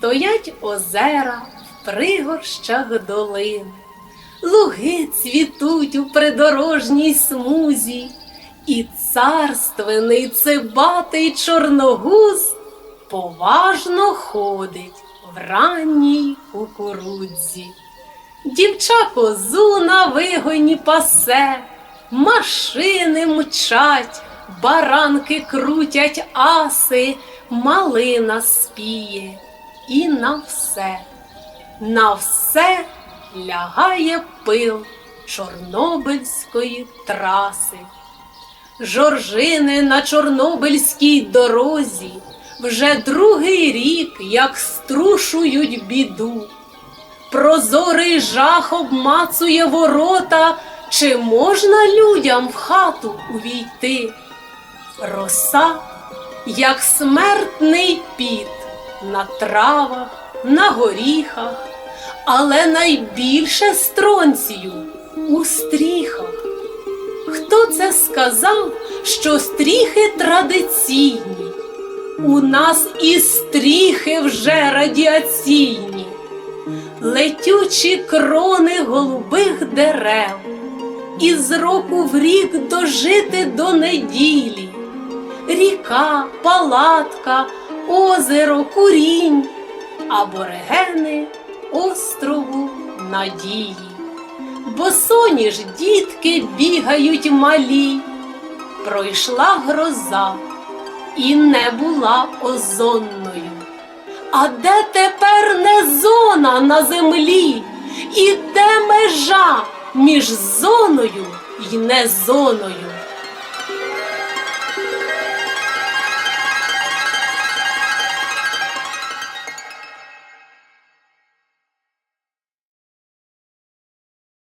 Стоять озера в пригорщах долин, луги цвітуть у придорожній смузі, і царственний цибатий чорногуз поважно ходить в ранній кукурудзі. Дівча козу на вигоні пасе, машини мчать, баранки крутять аси, малина спіє, і на все, на все лягає пил Чорнобильської траси. Жоржини на Чорнобильській дорозі вже другий рік як струшують біду. Прозорий жах обмацує ворота, чи можна людям в хату увійти? Роса, як смертний піт на травах, на горіхах, але найбільше стронцію у стріхах. Хто це сказав, що стріхи традиційні? У нас і стріхи вже радіаційні, летючі крони голубих дерев, і з року в рік дожити до неділі, ріка, палатка, озеро, курінь, аборигени острову надії. Бо соні ж дітки бігають малі, пройшла гроза і не була озонною. А де тепер не зона на землі? І де межа між зоною й незоною?